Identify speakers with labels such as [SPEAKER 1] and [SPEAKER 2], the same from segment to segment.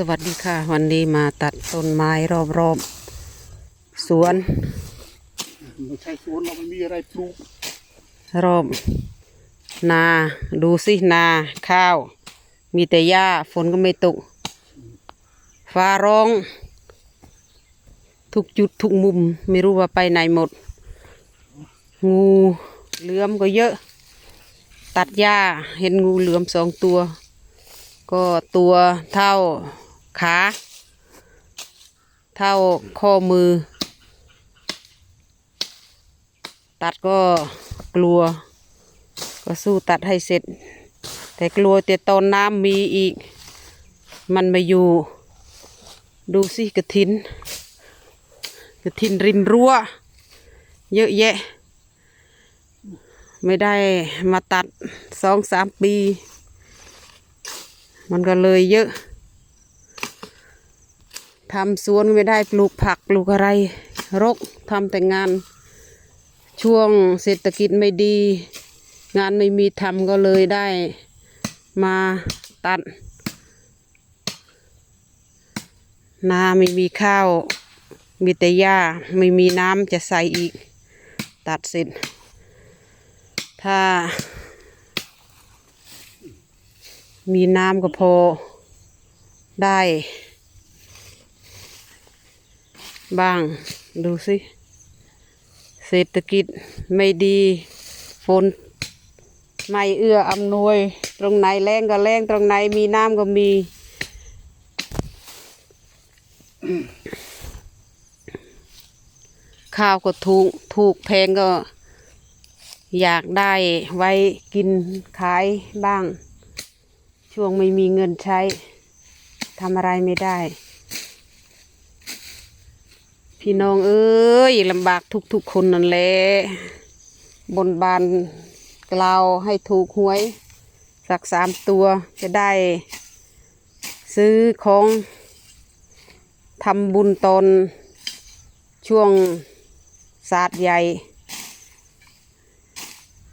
[SPEAKER 1] สวัสดีค่ะ วันนี้มาตัดต้นไม้รอบๆสวน
[SPEAKER 2] ไม่ใช่สวนเราไม่มีอะไรปลูก
[SPEAKER 1] รอบนาดูสินาข้าว มีแต่หญ้าฝนก็ไม่ตก ฟ้าร้อง ทุกจุดทุกมุมไม่รู้ว่าไปไหนหมด งูเหลือมก็เยอะ ตัดหญ้าเห็นงูเหลือมสองตัว ก็ตัวเท่า ขา เท่าข้อมือ ตัดก็กลัว ก็สู้ตัดให้เสร็จ แต่กลัวแต่ตอนน้ำมีอีก มันมาอยู่ ดูสิกระถิน กระถินริมรั้ว เยอะแยะ ไม่ได้มาตัดสองสามปี มันก็เลยเยอะ ทำสวนไม่ได้ปลูกผักปลูกอะไร รกทำแต่งาน ช่วงเศรษฐกิจไม่ดี งานไม่มีทำก็เลยได้มาตัด นาไม่มีข้าว มีแต่หญ้าไม่มีน้ำจะใส่อีก ตัดเสร็จ ถ้า มีน้ำก็พอได้ บ้าง ดูสิ เศรษฐกิจไม่ดีฝนไม่เอื้ออำนวย ตรงไหนแรงก็แรงตรงไหนมีน้ำก็มี ข้าวก็ถูกถูกแพงก็ อยากได้ไว้กินขายบ้าง ช่วงไม่มีเงินใช้ทำอะไรไม่ได้ พี่น้องเอ้ยลำบากทุกๆคนนั่นแหละบนบานกล่าวให้ถูกหวย สักสามตัวจะได้ ซื้อของทำบุญตอนช่วงศาสตร์ใหญ่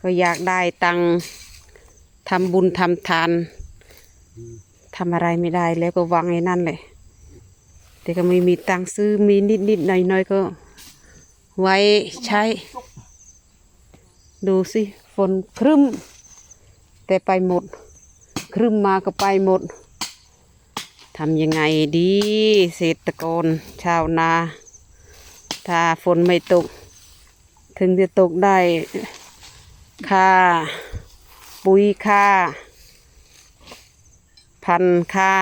[SPEAKER 1] ก็อยากได้ตังทำบุญทำทานทำอะไรไม่ได้แล้วก็วางไอ้นั่นแหละ แต่ก็ไม่มีตังซื้อมีนิดนิดๆหน่อยหน่อยๆก็ ไว้ใช้ ดูสิฝนครึ้ม แต่ไปหมด ครึ้มมาก็ไปหมดทำยังไงดีเศรษฐกรชาวนา ถ้าฝนไม่ตก ถึงจะตกได้ค่าปุ๋ยค่า พันค่า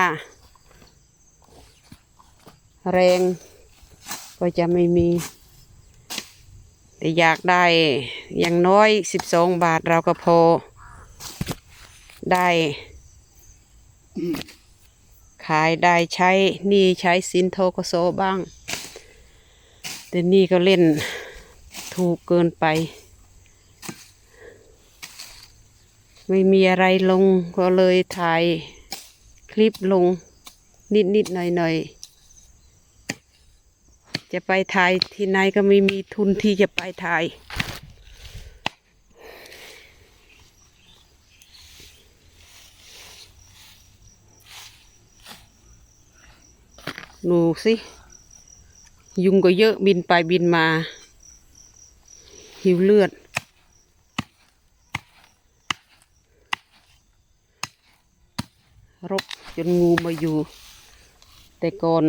[SPEAKER 1] แรงก็จะไม่มี แต่อยากได้อย่างน้อยสิบสองบาทเราก็พอ ได้ ขายได้ใช้หนี่ใช้สินโทกโซบ้าง แต่นี่ก็เล่นถูกเกินไป ไม่มีอะไรลงก็เลยถ่ายคลิปลงนิดนิดๆหน่อยหน่อยๆ จะไปถ่ายที่ไหนก็ไม่มีทุนที่จะไปถ่ายดูสิ ยุงก็เยอะบินไปบินมา หิวเลือด รกจนงูมาอยู่ แต่ก่อน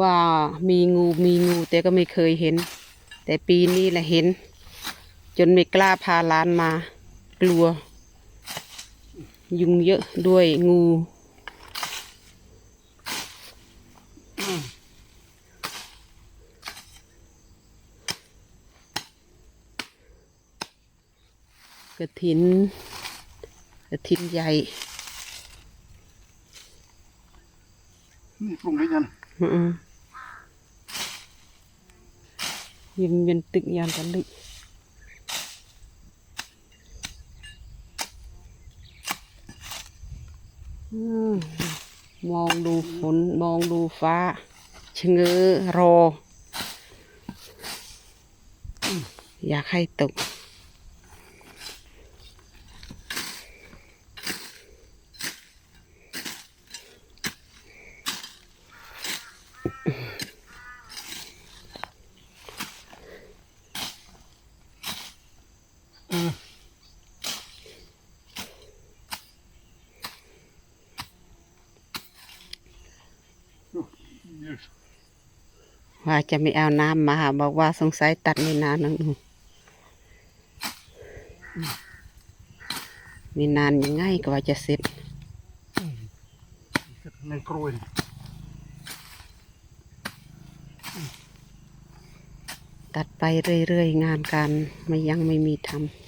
[SPEAKER 1] ว่ามีงูมีงูแต่ก็ไม่เคยเห็น แต่ปีนี้แหละเห็น จนไม่กล้าพาหลานมา กลัว ยุงเยอะด้วยงูกระถินกระถินใหญ่
[SPEAKER 2] นี่ปรุงให้ยัน
[SPEAKER 1] อืม ยิมยันตึกยานตะลึกอืมมองดูฝนมองดูฟ้าชะเง้อรอ อยากให้ตก ม ว่าจะไม่เอาน้ำมาบอกว่าสงสัยตัดไม่นานนังมีนานยังไงก็ว่าจะเสร็จ
[SPEAKER 2] ในกรวย
[SPEAKER 1] ตัดไปเรื่อยๆ งานการไม่ยังไม่มีทำ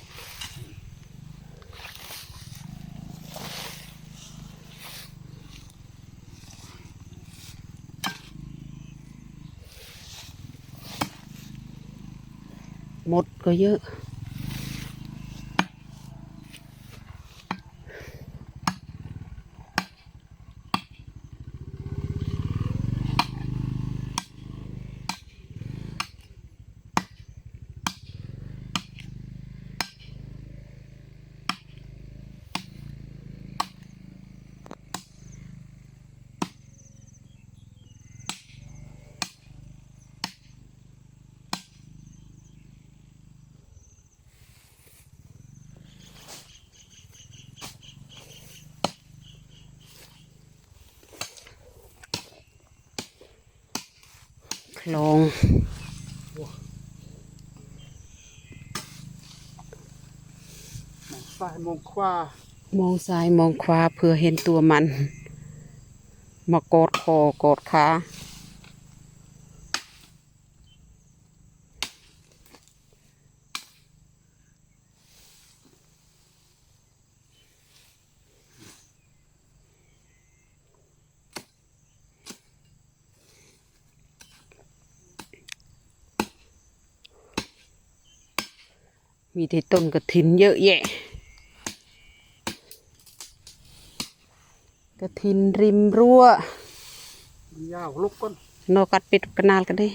[SPEAKER 1] มดก็เยอะ ลอง
[SPEAKER 2] มองซ้ายมองขวาม
[SPEAKER 1] องซ้ายมองขวาเพื่อเห็นตัวมัน มากอดคอกอดขา มีแต่ต้นกระถินเยอะแยะ กระถินริมรั้ว
[SPEAKER 2] มันยาวลุกก่อน
[SPEAKER 1] นอกัดเป็ดกระนาลกันได้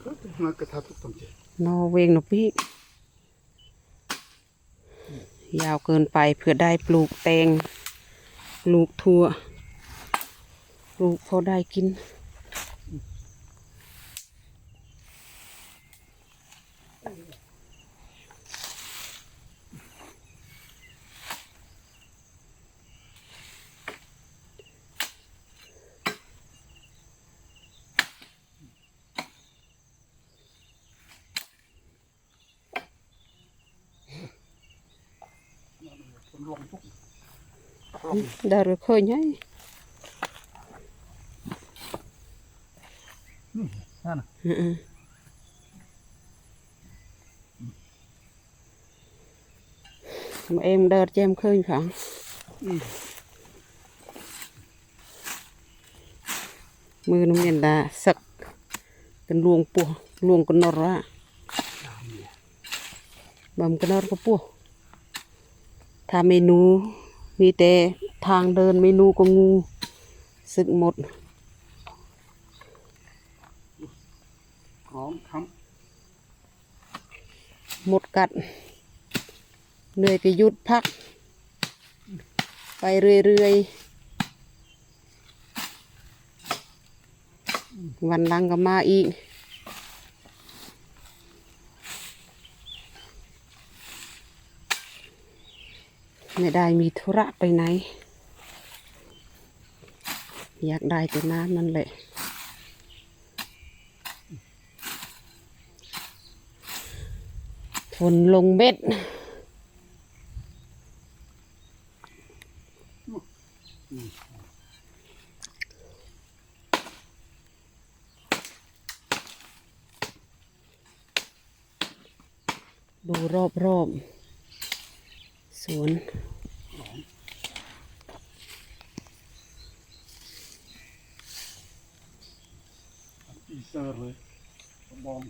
[SPEAKER 2] เฮ้ยงานกระทาทุกต้นเจ
[SPEAKER 1] นอเวงนอพี่ ยาวเกินไปเพื่อได้ปลูกแตง ปลูกถั่ว ปลูกพอได้กิน
[SPEAKER 2] ងទុកដល់រ
[SPEAKER 1] កឃើញហើយហ្នឹងណាម
[SPEAKER 2] កអេមដើ
[SPEAKER 1] រចេមឃើញផងមើល
[SPEAKER 2] នឹង
[SPEAKER 1] មានតាសឹកកន្លួងពោះលួងកណុរហ่ะបំកណុរក៏ពោះ ถ้าเมนูมีแต่ทางเดินเมนูก็งูสึกหมด
[SPEAKER 2] พร้อมท
[SPEAKER 1] หมดกัด เหนื่อยก็หยุดพัก ไปเรื่อยๆ วันหลังก็มาอีก ไม่ได้มีธุระไปไหน อยากได้แต่น้ำนั่นแหละฝนลงเม็ดดูรอบรอบๆ สวนำ
[SPEAKER 2] อีเซอร์เลยมอง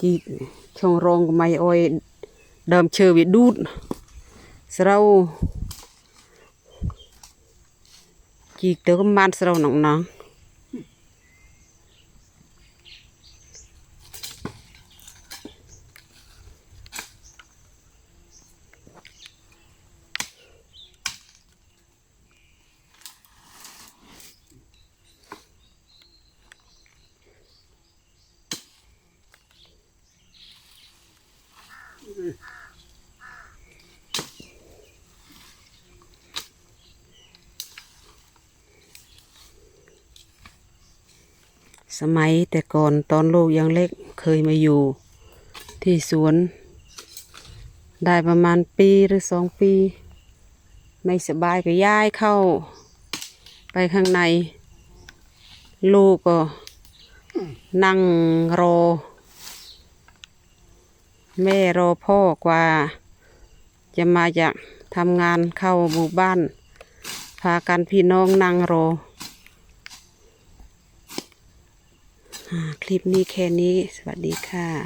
[SPEAKER 1] จีช่องรองก็ไม่อ้อยเดิมเชื่อวิดูดสเราจีเตอ สมัยแต่ก่อนตอนลูกยังเล็กเคยมาอยู่ ที่สวน ได้ประมาณปีหรือสองปี ไม่สบายก็ย้ายเข้า ไปข้างใน ลูกก็นั่งรอ แม่รอพ่อกว่า จะมาจากทำงานเข้าหมู่บ้าน พากันพี่น้องนั่งรออ่า คลิปนี้แค่นี้ สวัสดีค่ะ